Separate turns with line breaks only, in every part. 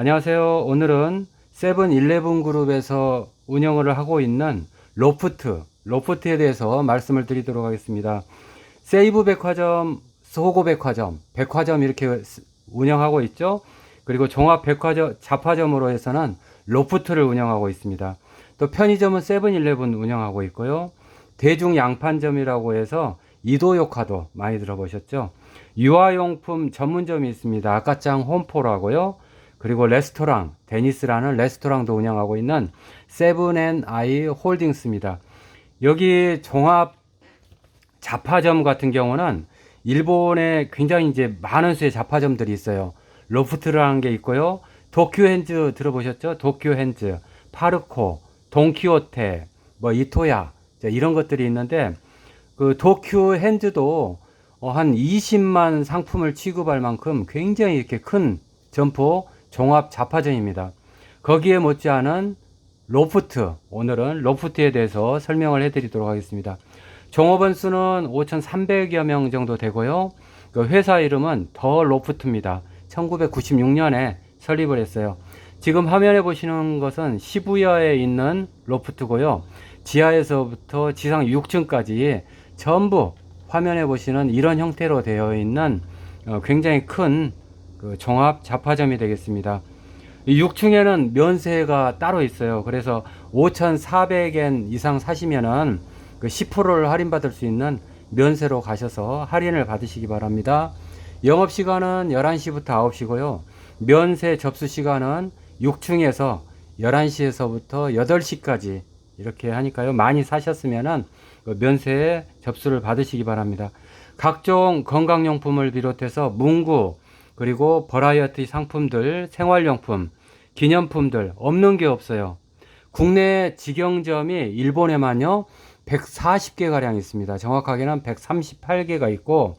안녕하세요. 오늘은 세븐일레븐 그룹에서 운영을 하고 있는 로프트, 로프트에 대해서 말씀을 드리도록 하겠습니다. 세이브 백화점, 소고 백화점, 백화점 이렇게 운영하고 있죠. 그리고 종합 백화점, 잡화점으로 해서는 로프트를 운영하고 있습니다. 또 편의점은 세븐일레븐 운영하고 있고요. 대중 양판점이라고 해서 이도요카도 많이 들어보셨죠? 유아용품 전문점이 있습니다. 아까짱 홈포라고요. 그리고 레스토랑, 데니스라는 레스토랑도 운영하고 있는 세븐앤아이 홀딩스입니다. 여기 종합 잡화점 같은 경우는 일본에 굉장히 이제 많은 수의 잡화점들이 있어요. 로프트라는 게 있고요. 도쿄핸즈 들어보셨죠? 도쿄핸즈, 파르코, 돈키호테, 뭐 이토야 이런 것들이 있는데 그 도쿄핸즈도 어, 한 20만 상품을 취급할 만큼 굉장히 이렇게 큰 점포 종합 잡화점입니다. 거기에 못지않은 로프트, 오늘은 로프트에 대해서 설명을 해드리도록 하겠습니다. 종업원 수는 5,300여 명 정도 되고요. 그 회사 이름은 더 로프트입니다. 1996년에 설립을 했어요. 지금 화면에 보시는 것은 시부야에 있는 로프트고요. 지하에서부터 지상 6층까지 전부 화면에 보시는 이런 형태로 되어 있는 어, 굉장히 큰 그 종합 잡화점이 되겠습니다. 6층에는 면세가 따로 있어요. 그래서 5,400엔 이상 사시면은 그 10%를 할인받을 수 있는 면세로 가셔서 할인을 받으시기 바랍니다. 영업 시간은 11시부터 9시고요. 면세 접수 시간은 6층에서 11시에서부터 8시까지 이렇게 하니까요. 많이 사셨으면은 그 면세 접수를 받으시기 바랍니다. 각종 건강용품을 비롯해서 문구, 그리고 버라이어티 상품들, 생활용품, 기념품들 없는 게 없어요. 국내 직영점이 일본에만요 140개 가량 있습니다. 정확하게는 138개가 있고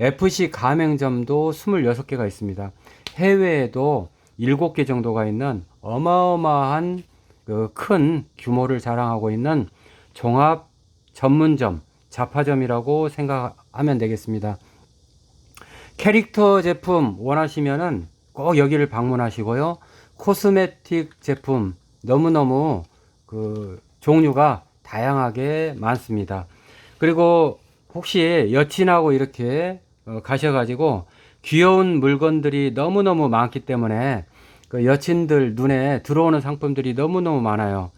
FC 가맹점도 26개가 있습니다. 해외에도 7개 정도가 있는 어마어마한 그 큰 규모를 자랑하고 있는 종합 전문점, 잡화점이라고 생각하면 되겠습니다. 캐릭터 제품 원하시면은 꼭 여기를 방문하시고요. 코스메틱 제품 너무너무 그 종류가 다양하게 많습니다. 그리고 혹시 여친하고 이렇게 어, 가셔가지고 귀여운 물건들이 너무너무 많기 때문에 그 여친들 눈에 들어오는 상품들이 너무너무 많아요.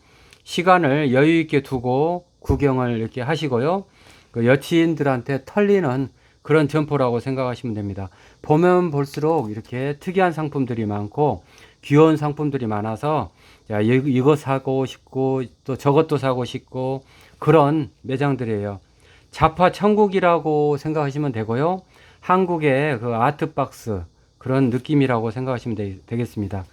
시간을 여유 있게 두고 구경을 이렇게 하시고요. 그 여친들한테 털리는 그런 점포라고 생각하시면 됩니다. 보면 볼수록 이렇게 특이한 상품들이 많고 귀여운 상품들이 많아서 자, 이거 사고 싶고 또 저것도 사고 싶고 그런 매장들이에요. 자파 천국이라고 생각하시면 되고요. 한국의 그 아트박스 그런 느낌이라고 생각하시면 되, 겠습니다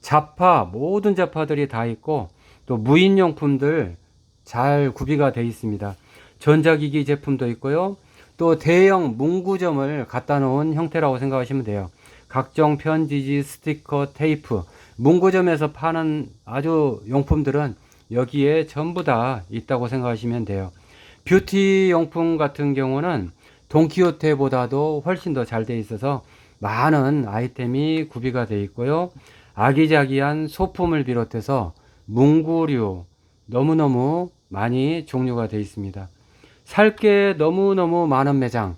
자파 모든 자파들이 다 있고 또 무인용품들 잘 구비가 되어 있습니다. 전자기기 제품도 있고요. 또 대형 문구점을 갖다 놓은 형태라고 생각하시면 돼요. 각종 편지지, 스티커, 테이프, 문구점에서 파는 아주 용품들은 여기에 전부 다 있다고 생각하시면 돼요. 뷰티 용품 같은 경우는 돈키호테보다도 훨씬 더 잘 돼 있어서 많은 아이템이 구비가 되어 있고요. 아기자기한 소품을 비롯해서 문구류 너무너무 많이 종류가 되어 있습니다. 살 게 너무너무 많은 매장,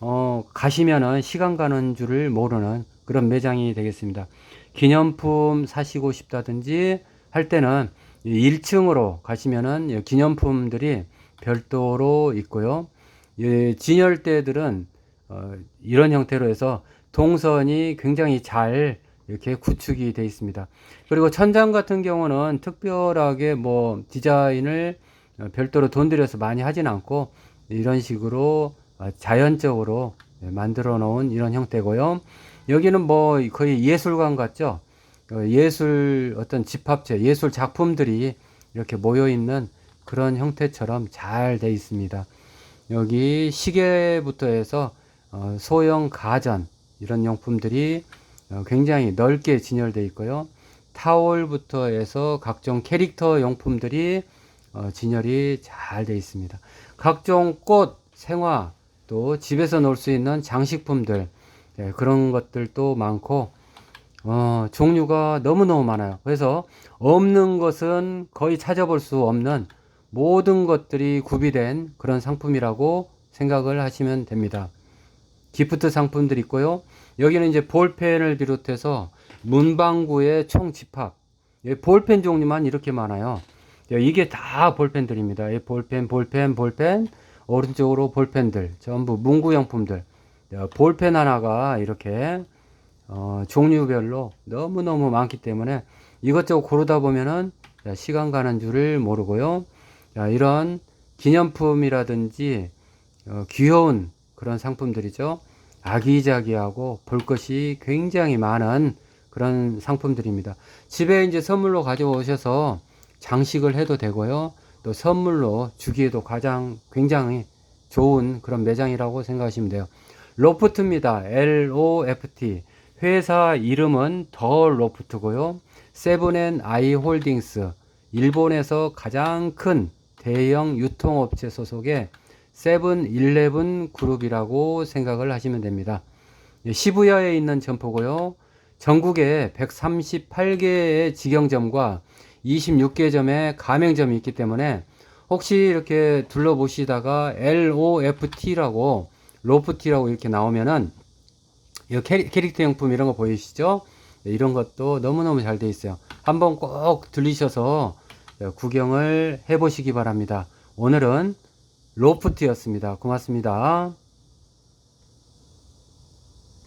어, 가시면은 시간 가는 줄을 모르는 그런 매장이 되겠습니다. 기념품 사시고 싶다든지 할 때는 1층으로 가시면은 기념품들이 별도로 있고요. 예, 진열대들은 어, 이런 형태로 해서 동선이 굉장히 잘 이렇게 구축이 되어 있습니다. 그리고 천장 같은 경우는 특별하게 뭐 디자인을 어, 별도로 돈 들여서 많이 하진 않고 이런 식으로 어, 자연적으로 만들어 놓은 이런 형태고요. 여기는 뭐 거의 예술관 같죠? 어, 예술 어떤 집합체, 예술 작품들이 이렇게 모여 있는 그런 형태처럼 잘 돼 있습니다. 여기 시계부터 해서 소형 가전 이런 용품들이 굉장히 넓게 진열되어 있고요. 타올부터 해서 각종 캐릭터 용품들이 어, 진열이 잘 되어 있습니다. 각종 꽃, 생화, 또 집에서 놓을 수 있는 장식품들 네, 그런 것들도 많고 어, 종류가 너무너무 많아요. 그래서 없는 것은 거의 찾아볼 수 없는 모든 것들이 구비된 그런 상품이라고 생각을 하시면 됩니다. 기프트 상품들 있고요. 여기는 이제 볼펜을 비롯해서 문방구의 총 집합. 예, 볼펜 종류만 이렇게 많아요. 예, 이게 다 볼펜들입니다. 예, 볼펜, 볼펜, 볼펜. 오른쪽으로 볼펜들. 전부 문구용품들. 예, 볼펜 하나가 이렇게 어, 종류별로 너무너무 많기 때문에 이것저것 고르다 보면은 야, 시간 가는 줄을 모르고요. 야, 이런 기념품이라든지 어, 귀여운 그런 상품들이죠. 아기자기하고 볼 것이 굉장히 많은 그런 상품들입니다. 집에 이제 선물로 가져오셔서 장식을 해도 되고요. 또 선물로 주기에도 가장 굉장히 좋은 그런 매장이라고 생각하시면 돼요. 로프트입니다. L-O-F-T. 회사 이름은 더 로프트고요. 세븐앤 아이 홀딩스. 일본에서 가장 큰 대형 유통업체 소속의 세븐일레븐 그룹이라고 생각을 하시면 됩니다. 예, 시부야에 있는 점포고요. 전국에 138개의 직영점과 26개 점의 가맹점이 있기 때문에 혹시 이렇게 둘러보시다가 LOFT라고 로프티라고 이렇게 나오면은 이 캐릭터 용품 이런 거 보이시죠? 네, 이런 것도 너무너무 잘 돼 있어요. 한번 꼭 들리셔서 구경을 해 보시기 바랍니다. 오늘은 로프트였습니다. 고맙습니다.